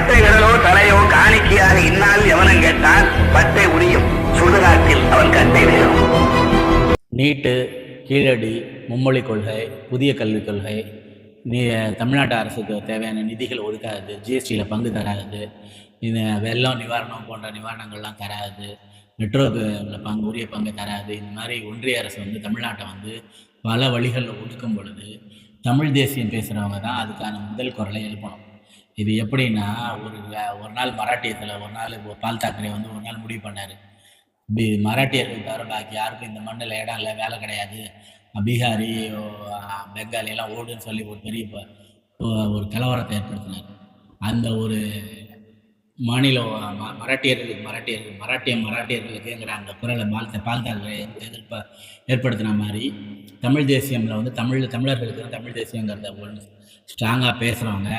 பட்டை விரலோ தலையோ காணிக்கையாக இந்நாள் எவனும் கேட்டால் பட்டை உரியும். சுடுகாட்டில் அவன் கட்டை விழும் நீட்டு கீழடி மும்மொழி கொள்கை புதிய கல்விக் கொள்கை நீ தமிழ்நாட்டு அரசுக்கு தேவையான நிதிகள் ஒதுக்காது ஜிஎஸ்டியில் பங்கு தராது இந்த வெள்ளம் நிவாரணம் போன்ற நிவாரணங்கள்லாம் தராது மெட்ரோக்கு உள்ள பங்கு உரிய பங்கு தராது இந்த மாதிரி ஒன்றிய அரசு வந்து தமிழ்நாட்டை வந்து பல வழிகளில் ஒதுக்கும் பொழுது தமிழ் தேசியம் பேசுகிறவங்க தான் அதுக்கான முதல் குரலை எழுப்பணும். இது எப்படின்னா ஒரு ஒரு நாள் மராட்டியத்தில் ஒரு நாள் பால் தாக்கரே வந்து ஒரு நாள் முடிவு பண்ணார். பி மராட்டியர்கள் தவிர பாக்கி யாருக்கும் இந்த மண்ணில் இடம் இல்லை வேலை கிடையாது. பீகாரி பெங்காலி எல்லாம் ஓடுன்னு சொல்லி ஒரு பெரிய ஒரு கலவரத்தை ஏற்படுத்தினார். அந்த ஒரு மாநிலம் மராட்டியர்களுக்கு மராட்டியர்கள் மராட்டிய மராட்டியர்களுக்குங்கிற அந்த குரலை பால் பால் எதிர்ப்ப ஏற்படுத்தின மாதிரி தமிழ் தேசியமில் வந்து தமிழ் தமிழர்களுக்கு தமிழ் தேசியங்கிறத ஒன்று ஸ்ட்ராங்காக பேசுகிறவங்க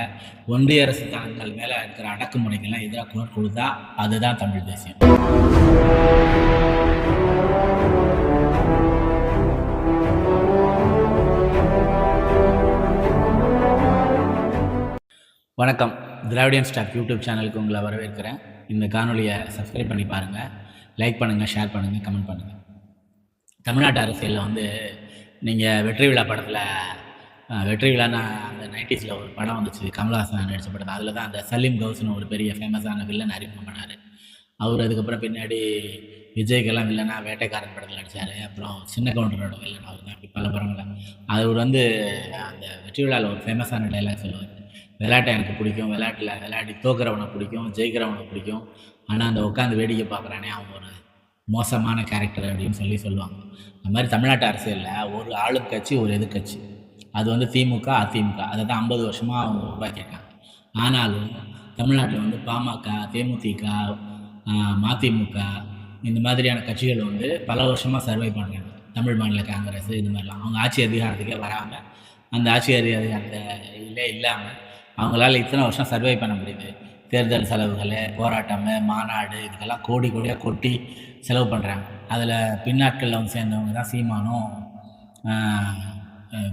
ஒன்றிய அரசு தனங்கள் மேலே இருக்கிற அடக்குமுறைகள்லாம் எதிராக குரல் கொடுத்தா அதுதான் தமிழ் தேசியம். வணக்கம். திராவிடியன் ஸ்டாப் யூடியூப் சேனலுக்கு உங்களை வரவேற்கிறேன். இந்த காணொலியை சப்ஸ்கிரைப் பண்ணி பாருங்கள் லைக் பண்ணுங்கள் ஷேர் பண்ணுங்கள் கமெண்ட் பண்ணுங்கள் தமிழ்நாட்டு அரசியலில் வந்து நீங்கள் வெற்றி விழா படத்தில் வெற்றி விழான்னு அந்த நைன்டிஸில் ஒரு படம் வந்துச்சு கமல்ஹாசன் நடித்த படம் அதில் தான் அந்த சலீம் கவுஸ்னு ஒரு பெரிய ஃபேமஸான வில்லன் அறிமுகம் பண்ணார். அவர் அதுக்கப்புறம் பின்னாடி விஜய்க்கெல்லாம் வில்லனா வேட்டைக்காரன் படத்தில் நடித்தார் அப்புறம் சின்ன கவுண்டரோட வில்லன் அவர் தான். இப்படி பல படங்கள் அவர் வந்து அந்த வெற்றி விழாவில் ஒரு ஃபேமஸான டைலாக் சொல்லுவார். விளையாட்டை எனக்கு பிடிக்கும். விளையாட்டில் விளையாடி தோக்குறவனை பிடிக்கும் ஜெயிக்கிறவனை பிடிக்கும். ஆனால் அந்த உட்காந்து வேடிக்கை பார்க்குறானே அவன் ஒரு மோசமான கேரக்டர் அப்படின்னு சொல்லி சொல்லுவாங்க. அந்த மாதிரி தமிழ்நாட்டு அரசியலில் ஒரு ஆளும் கட்சி ஒரு எதிர்க்கட்சி. அது வந்து திமுக அதிமுக. அதை தான் ஐம்பது வருஷமாக அவங்க உருவாக்கியிருக்காங்க. ஆனாலும் தமிழ்நாட்டில் வந்து பாமக தேமுதிக மதிமுக இந்த மாதிரியான கட்சிகள் வந்து பல வருஷமாக சர்வை பண்ணுறாங்க தமிழ் மாநில காங்கிரஸ் இது மாதிரிலாம். அவங்க ஆட்சி அதிகாரத்துக்கே வராமல் அந்த ஆட்சி அதிகாரத்திலே இல்லாமல் அவங்களால இத்தனை வருஷம் சர்வை பண்ண முடியுது. தேர்தல் செலவுகள் போராட்டம் மாநாடு இதுக்கெல்லாம் கோடி கோடியாக கொட்டி செலவு பண்ணுறாங்க அதில் பின்னாட்களில் வந்து சேர்ந்தவங்க தான் சீமானும்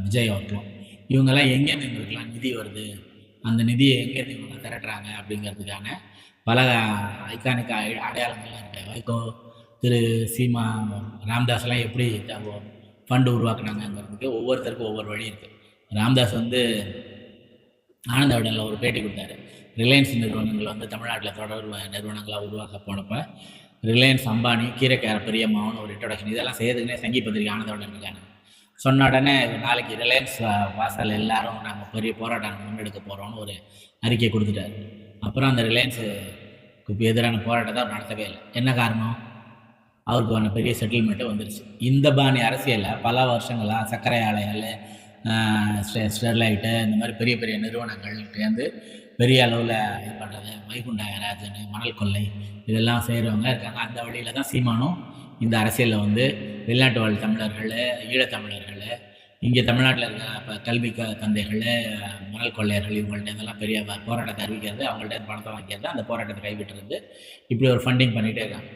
விஜய் அவர்களும் இவங்கெல்லாம் எங்கேருந்து இவங்களுக்குலாம் நிதி வருது? அந்த நிதியை எங்கேருந்து இவங்க திரட்டுறாங்க அப்படிங்கிறதுக்கான பல ஐக்கானிக் அடையாளங்கள்லாம் இருக்குது வைகோ திரு சீமா ராம்தாஸ்லாம் எப்படி ஃபண்டு உருவாக்குனாங்கங்கிறதுக்கு ஒவ்வொருத்தருக்கும் ஒவ்வொரு வழி இருக்குது ராம்தாஸ் வந்து ஆனந்த விடனில் ஒரு பேட்டி கொடுத்தாரு. ரிலையன்ஸ் நிறுவனங்கள் வந்து தமிழ்நாட்டில் தொடர் நிறுவனங்களாக உருவாக்க போனப்போ ரிலையன்ஸ் அம்பானி கீரைக்கார பெரியம்மாவும் ஒரு இன்ட்ரடக்ஷன் இதெல்லாம் செய்யறதுக்குனே சங்கி பத்திரிகை ஆனந்த விடன் இருக்காங்க. சொன்ன உடனே நாளைக்கு ரிலையன்ஸ் வாசல் எல்லாரும் நாங்கள் பெரிய போராட்டம் முன்னெடுக்க போகிறோம்னு ஒரு அறிக்கை கொடுத்துட்டாரு. அப்புறம் அந்த ரிலையன்ஸுக்கு எதிரான போராட்டத்தை அவர் நடத்தவே இல்லை. என்ன காரணம்? அவருக்கான பெரிய செட்டில்மெண்ட்டு வந்துருச்சு. இந்த பாணி அரசியலில் பல வருஷங்களாக சர்க்கரை ஆலைகள் ஸ்டெ- ஸ்டெர்லைட்டு இந்த மாதிரி பெரிய பெரிய நிறுவனங்கள் சேர்ந்து பெரிய அளவில் இது பண்ணுறது வைகுண்டகராஜன் மணல் கொள்ளை இதெல்லாம் செய்கிறவங்க இருக்காங்க. அந்த வழியில் தான் சீமானும் இந்த அரசியலில் வந்து வெளிநாட்டு வாழ் தமிழர்கள் ஈழத்தமிழர்கள் இங்கே தமிழ்நாட்டில் இருக்கிற இப்போ கல்வி க தந்தைகள் மணல் கொள்ளையர்கள் இவங்கள்ட்ட இதெல்லாம் பெரிய போராட்டத்தை அறிவிக்கிறது. அவங்கள்ட்ட பணத்தை வாங்கிறது அந்த போராட்டத்தை கைவிட்டுறது இப்படி ஒரு ஃபண்டிங் பண்ணிகிட்டே இருக்காங்க.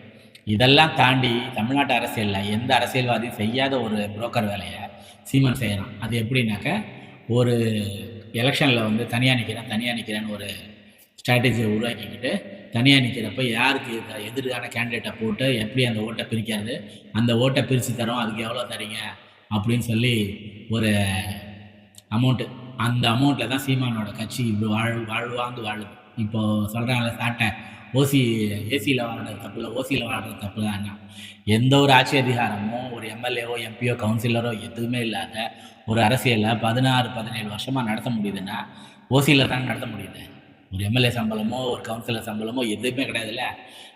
இதெல்லாம் தாண்டி தமிழ்நாட்டு அரசியலில் எந்த அரசியல்வாதியும் செய்யாத ஒரு புரோக்கர் வேலையை சீமான் செய்கிறான் அது எப்படின்னாக்க ஒரு எலெக்ஷனில் வந்து தனியாக நிற்கிறேன் தனியாக நிற்கிறேன்னு ஒரு ஸ்ட்ராட்டஜியை உருவாக்கிக்கிட்டு தனியாக நிற்கிறப்ப யாருக்கு இது எதிரான கேண்டிடேட்டை போட்டு எப்படி அந்த ஓட்டை பிரிக்கிறது அந்த ஓட்டை பிரித்து தரோம் அதுக்கு எவ்வளோ தரீங்க அப்படின்னு சொல்லி ஒரு அமௌண்ட்டு அந்த அமௌண்ட்டில் தான் சீமானோட கட்சி இப்படி வாழ் வாழ்வாங்கு வாழுது. இப்போது சொல்கிறாங்களே சாட்டை. ஓசி ஏசியில் வாழ்றது தப்பு இல்லை ஓசியில் வாழ்றது தப்பு தான் எந்த ஒரு ஆட்சி அதிகாரமும் ஒரு எம்எல்ஏவோ எம்பியோ கவுன்சிலரோ எதுவுமே இல்லாத ஒரு அரசியலை பதினாறு பதினேழு வருஷமாக நடத்த முடியுதுன்னா ஓசியில் தான் நடத்த முடியுது? ஒரு எம்எல்ஏ சம்பளமோ ஒரு கவுன்சிலர் சம்பளமோ எதுவுமே கிடையாதுல்ல.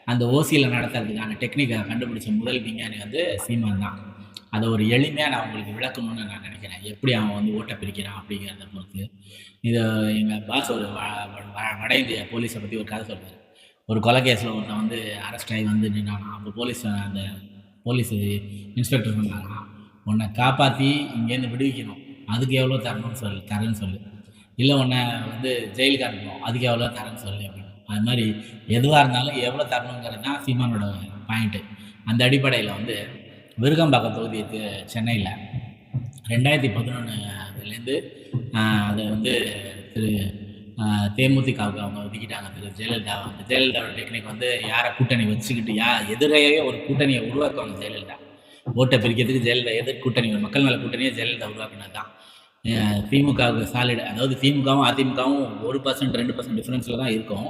அந்த ஓசியில் நடத்துறதுக்கான டெக்னிக்கை கண்டுபிடிச்ச முதல் விஞ்ஞானி வந்து சீமான் தான். அதை ஒரு எளிமையாக நான் உங்களுக்கு விளக்கணும்னு நான் நினைக்கிறேன். எப்படி அவன் வந்து ஓட்டை பிரிக்கிறான் அப்படிங்கிறத பொறுத்து. இதை எங்கள் பாஸ் ஒரு வ- வ- வட இந்திய போலீஸை பற்றி ஒரு கதை சொல்றாரு. ஒரு கொலை கேஸில் ஒருத்தன் வந்து அரெஸ்ட் ஆகி வந்து நின்னானா அப்போ போலீஸ் அந்த போலீஸ் இன்ஸ்பெக்டர் சொன்னாங்க உன்னை காப்பாற்றி இங்கேருந்து விடுவிக்கணும். அதுக்கு எவ்வளோ தரணும்னு சொல்லு தரேன்னு சொல்லு. இல்லை உன்னை வந்து ஜெயிலுக்கு அனுப்பணும். அதுக்கு எவ்வளோ தரேன்னு சொல்லு அப்படின்னு. அது மாதிரி எதுவாக இருந்தாலும் எவ்வளோ தரணுங்கிறது தான் சீமானோட பாயிண்ட்டு அந்த அடிப்படையில் வந்து விருகம்பாக்கம் தொகுதி இருக்கு சென்னையில். ரெண்டாயிரத்தி பதினொன்றுலேருந்து அதை வந்து திரு தேமுதிகவுக்கு அவங்க ஒதுக்கிட்டாங்க. திரு ஜெயலலிதா வந்து ஜெயலலிதாவோட டெக்னிக் வந்து யாரை கூட்டணி வச்சுக்கிட்டு யா எதிரையே ஒரு கூட்டணியை உருவாக்குவாங்க ஜெயலலிதா. ஓட்டை பிரிக்கிறதுக்கு ஜெயலலிதா எதிர் கூட்டணி மக்கள் நல கூட்டணியை ஜெயலலிதா உருவாக்குனது தான் திமுகவுக்கு சாலிட் அதாவது திமுகவும் அதிமுகவும் ஒரு பர்சன்ட் ரெண்டு பர்சன்ட் டிஃப்ரென்ஸில் தான் இருக்கும்.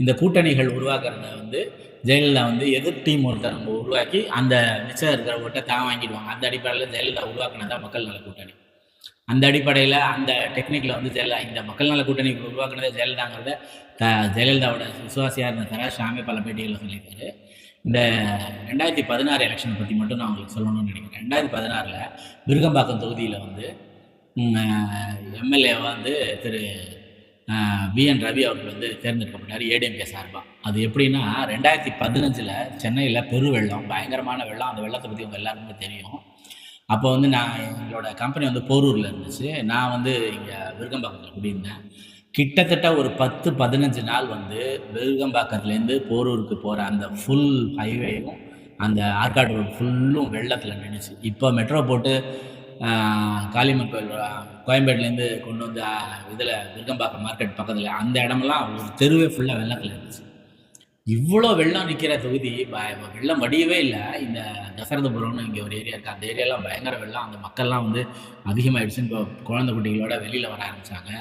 இந்த கூட்டணிகள் உருவாக்குறத வந்து ஜெயலலிதா வந்து எதிர் டீம் ஒருத்தர் நம்ம உருவாக்கி அந்த மிச்சம் இருக்கிற ஓட்டை தான் வாங்கிடுவாங்க. அந்த அடிப்படையில் ஜெயலலிதா உருவாக்குனது தான் மக்கள் நல கூட்டணி. அந்த அடிப்படையில் அந்த டெக்னிக்கில் வந்து ஜெயலலிதா இந்த மக்கள் நல கூட்டணி உருவாக்குனதே ஜெயலலிதாங்கிறத த ஜெயலலிதாவோட விசுவாசியாக இருந்த தரா ஷாமி பல பேட்டிகளில் சொல்லியிருக்காரு. இந்த ரெண்டாயிரத்தி பதினாறு எலெக்ஷன் பற்றி மட்டும் நான் உங்களுக்கு சொல்லணும்னு நினைக்கிறேன். ரெண்டாயிரத்தி பதினாறில் விருகம்பாக்கம் தொகுதியில் வந்து எம்எல்ஏ வந்து திரு பிஎன் ரவி அவர்கள் வந்து தேர்ந்தெடுக்கப்பட்டார் ஏடிஎம்கே சார்பாக அது எப்படின்னா ரெண்டாயிரத்தி பதினஞ்சில் சென்னையில் பெரு வெள்ளம் பயங்கரமான வெள்ளம் அந்த வெள்ளத்தை பற்றி உங்கள் எல்லாருக்குமே தெரியும். அப்போ வந்து நான் எங்களோட கம்பெனி வந்து போரூரில் இருந்துச்சு. நான் வந்து இங்கே விருகம்பாக்கத்தில் குடியிருந்தேன். கிட்டத்தட்ட ஒரு பத்து பதினஞ்சு நாள் வந்து விருகம்பாக்கத்துலேருந்து போரூருக்கு போகிற அந்த ஃபுல் ஹைவேயும் அந்த ஆற்காடு ரோடு ஃபுல்லும் வெள்ளத்தில் நின்றுச்சு இப்போ மெட்ரோ போட்டு காளியம்மன் கோயில் கோயம்பேட்லேருந்து கொண்டு வந்து இதில் விருகம்பாக்கம் மார்க்கெட் பக்கத்தில் அந்த இடமெல்லாம் ஒரு தெருவே ஃபுல்லாக வெள்ளத்தில் இருந்துச்சு. இவ்வளோ வெள்ளம் நிற்கிற தொகுதி வெள்ளம் வடியவே இல்லை. இந்த தசரதபுரம்னு இங்கே ஒரு ஏரியா இருக்குது அந்த ஏரியாலாம் பயங்கர வெள்ளம். அந்த மக்கள்லாம் வந்து அதிகமாகிடுச்சுன்னு இப்போ குழந்தை குட்டிகளோட வெளியில் வர ஆரம்பித்தாங்க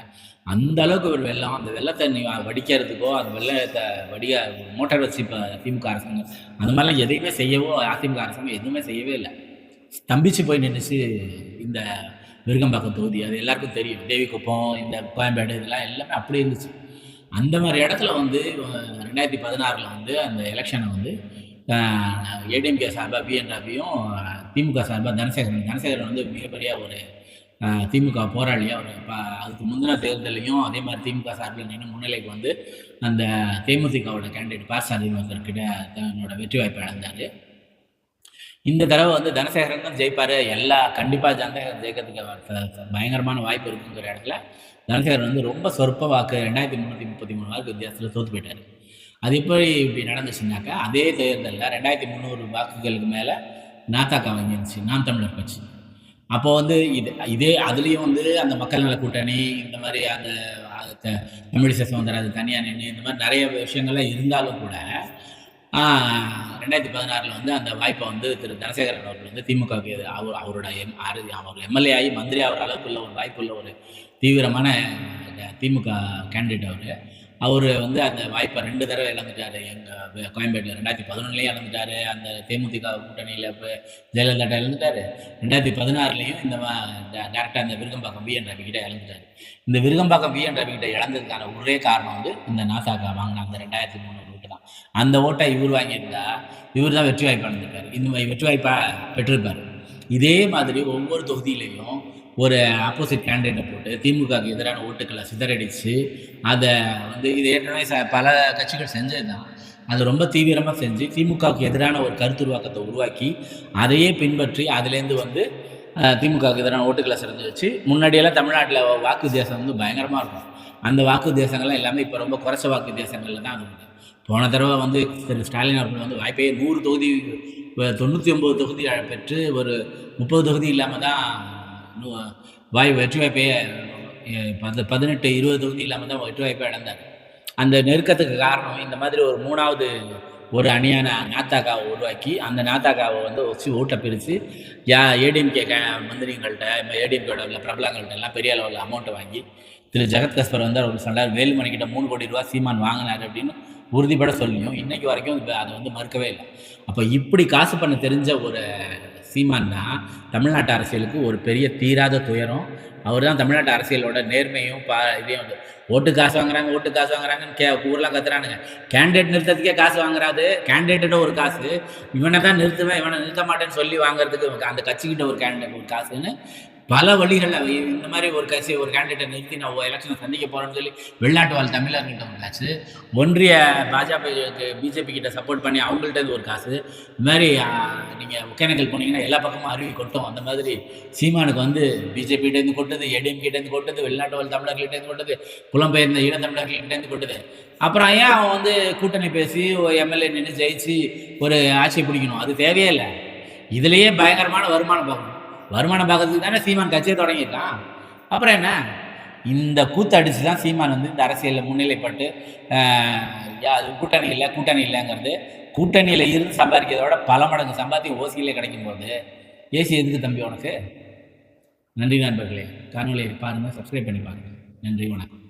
அந்த அளவுக்கு ஒரு வெள்ளம். அந்த வெள்ளத்தை நீ வடிக்கிறதுக்கோ அந்த வெள்ளத்தை வடிய மோட்டார் வச்சு இப்போ திமுக அரசாங்கம் அந்த மாதிரிலாம் எதையுமே செய்யவோ அதிமுக அரசாங்கம் எதுவுமே செய்யவே இல்லை. ஸ்தம்பிச்சு போய் நின்றுச்சு இந்த விருகம்பாக்கம் தொகுதி. அது எல்லாருக்கும் தெரியும். தேவிக்குப்பம் இந்த கோயம்பேடு இதெல்லாம் எல்லாமே அப்படி இருந்துச்சு. அந்த மாதிரி இடத்துல வந்து ரெண்டாயிரத்தி பதினாறில் வந்து அந்த எலெக்ஷனை வந்து ஏடிஎம்கே சார்பாக பிஎண்டாபியும் திமுக சார்பாக தனசேகரன் தனசேகரன் வந்து மிகப்பெரிய ஒரு திமுக போராளியாக ஒரு இப்போ அதுக்கு முந்தின தேர்தலையும் அதே மாதிரி திமுக சார்பில் நின்று முன்னிலைக்கு வந்து அந்த தேமுதிகவோட கேண்டிடேட் பாசாதி ஒருத்தர்கிட்ட தன்னோட வெற்றி வாய்ப்பை இழந்தார். இந்த தடவை வந்து தனசேகரன் தான் ஜெயிப்பார். எல்லா கண்டிப்பாக தனசேகரன் ஜெயிக்கிறதுக்கு பயங்கரமான வாய்ப்பு இருக்குங்கிற இடத்துல தனசேகரன் வந்து ரொம்ப சொற்ப வாக்கு ரெண்டாயிரத்தி முந்நூற்றி முப்பத்தி மூணு வாக்கு வித்தியாசத்தில் தோற்று போயிட்டார். அது எப்படி இப்படி நடந்துச்சுனாக்கா அதே தேர்தலில் ரெண்டாயிரத்தி முந்நூறு வாக்குகளுக்கு மேலே நாத்தாக்கா வாங்கிருந்துச்சு. நாம் தமிழர் கட்சி. அப்போ வந்து இது இதே அதுலேயும் வந்து அந்த மக்கள் நல கூட்டணி இந்த மாதிரி அந்த அது த- தமிழிசை சவுந்தரராஜன் தனியாக நின்று இந்த மாதிரி நிறைய விஷயங்கள்லாம் இருந்தாலும் கூட ரெண்டாயிரத்தி பதினாறில் வந்து அந்த வாய்ப்பை வந்து திரு தனசேகரன் அவர்கள் வந்து திமுகவுக்கு அவர் அவரோட எம் அவர் எம்எல்ஏ ஆகி மந்திரி ஆகிற அளவுக்குள்ள ஒரு வாய்ப்புள்ள ஒரு தீவிரமான திமுக கேண்டிடேட் அவர். அவர் வந்து அந்த வாய்ப்பை ரெண்டு தடவை இழந்துட்டார். எங்கள் கோயம்பேட்டில் ரெண்டாயிரத்தி பதினொன்றுலேயும் இழந்துட்டார். அந்த தேமுதிக கூட்டணியில் இப்போ ஜெயலலிதா இழந்துட்டார். ரெண்டாயிரத்தி பதினாறுலேயும் இந்த டேரெக்டாக அந்த விருகம்பாக்கம் பிஎன் ரவிக்கிட்ட இழந்துட்டார். இந்த விருகம்பாக்கம் பிஎன் ரவிக்கிட்ட இழந்ததுக்கான ஒரே காரணம் வந்து இந்த நாசாக்கா வாங்கின அந்த ரெண்டாயிரத்தி மூணு அந்த ஓட்டை இவர் வாங்கியிருந்தா இவர் தான் வெற்றி வாய்ப்பு அடைஞ்சிருக்காரு. இந்த மாதிரி வெற்றி வாய்ப்பாக பெற்றிருப்பார். இதே மாதிரி ஒவ்வொரு தொகுதியிலையும் ஒரு ஆப்போசிட் கேண்டிடேட்டை போட்டு திமுகவுக்கு எதிரான ஓட்டுக்களை சிதறடிச்சு அதை வந்து இது ஏற்கனவே ச பல கட்சிகள் செஞ்சது தான் அது ரொம்ப தீவிரமாக செஞ்சு திமுகவுக்கு எதிரான ஒரு கருத்துருவாக்கத்தை உருவாக்கி அதையே பின்பற்றி அதுலேருந்து வந்து திமுகவுக்கு எதிரான ஓட்டுக்களை சிறந்து வச்சு முன்னாடியெல்லாம் தமிழ்நாட்டில் வாக்கு வித்தியாசம் வந்து பயங்கரமாக இருக்கும். அந்த வாக்கு வித்தியாசங்கள்லாம் எல்லாமே இப்போ ரொம்ப குறைச்ச வாக்கு வித்தியாசங்களில் தான் அது போன தடவை வந்து திரு ஸ்டாலின் அவர்கள் வந்து வாய்ப்பே நூறு தொகுதி தொண்ணூற்றி ஒம்பது தொகுதி பெற்று ஒரு முப்பது தொகுதி இல்லாமல் தான் வாய் வெற்றி வாய்ப்பையே பத பதினெட்டு இருபது தொகுதி இல்லாமல் தான் வெற்றி வாய்ப்பை இழந்தார். அந்த நெருக்கத்துக்கு காரணம் இந்த மாதிரி ஒரு மூணாவது ஒரு அணியான நாத்தாக்காவை உருவாக்கி அந்த நாத்தாக்காவை வந்து வச்சு ஓட்டை பிரித்து யா ஏடிஎம்கே க மந்திரிங்கள்ட்ட ஏடிஎம்கேட உள்ள பிரபலங்கள்ட்ட எல்லாம் பெரிய அளவில் அமௌண்ட்டை வாங்கி திரு ஜெகத் கஸ்பர் வந்து அவர் சொன்னார் வேலுமணிக்கிட்ட மூணு கோடி ரூபா சீமான் வாங்கினார் அப்படின்னு உறுதிப்பட சொல்லியும் இன்னைக்கு வரைக்கும் அதை வந்து மறுக்கவே இல்லை. அப்போ இப்படி காசு பண்ண தெரிஞ்ச ஒரு சீமான் தான் தமிழ்நாட்டு அரசியலுக்கு ஒரு பெரிய தீராத துயரம். அவர் தான் தமிழ்நாட்டு அரசியலோட நேர்மையும் பா இதையும் வந்து ஓட்டு காசு வாங்குறாங்க ஓட்டு காசு வாங்குறாங்கன்னு கே ஊரெலாம் கத்துறானுங்க. கேண்டிடேட் நிறுத்தத்துக்கே காசு வாங்குறாது. கேண்டிடேட்டோட ஒரு காசு. இவனை தான் நிறுத்துவேன் இவனை நிறுத்த மாட்டேன்னு சொல்லி வாங்குறதுக்கு அந்த கட்சிக்கிட்ட ஒரு கேண்டிடேட் ஒரு காசுன்னு பல வழிகளில் இந்த மாதிரி ஒரு கட்சி ஒரு கேண்டிடேட்டை நிறுத்தி நான் எலெக்ஷனை சந்திக்க போகிறேன்னு சொல்லி வெளிநாட்டு வாழ் தமிழர்கிட்ட ஒரு காசு ஒன்றிய பாஜக பிஜேபி கிட்ட சப்போர்ட் பண்ணி அவங்கள்ட்ட இருந்து ஒரு காசு. இது மாதிரி நீங்கள் ஒகேனக்கல் போனீங்கன்னா எல்லா பக்கமும் அருவி கொட்டும். அந்த மாதிரி சீமானுக்கு வந்து பிஜேபிகிட்டேருந்து கொட்டுது ஏடிஎம்கிட்டேருந்து கொட்டுது வெளிநாட்டு வாழ் தமிழர்கள்ட்டேருந்து கொட்டுது புலம்பெயர்ந்த ஈழத்தமிழர்கள்ட்டேருந்து கொட்டுது. அப்புறம் ஏன் அவன் வந்து கூட்டணி பேசி எம்எல்ஏ நின்று ஜெயிச்சு ஒரு ஆட்சியை பிடிக்கணும்? அது தேவையே இல்லை. இதுலேயே பயங்கரமான வருமானம் பார்க்கணும். வருமானம் பார்க்கறதுக்கு தானே சீமான் கட்சியை தொடங்கியிருக்கான். அப்புறம் என்ன? இந்த கூத்தடிச்சு தான் சீமான் வந்து இந்த அரசியலில் முன்னிலைப்பட்டு யா- கூட்டணி இல்லை கூட்டணி இல்லைங்கிறது கூட்டணியில் இருந்து சம்பாதிக்கிறதோட பல மடங்கு சம்பாத்தியம் ஓசியிலே கிடைக்கும் போது ஏசி எதுக்கு தம்பி உனக்கு? நன்றி நண்பர்களே. காணொலியை பாருங்கள் சப்ஸ்கிரைப் பண்ணி பாருங்கள் நன்றி வணக்கம்.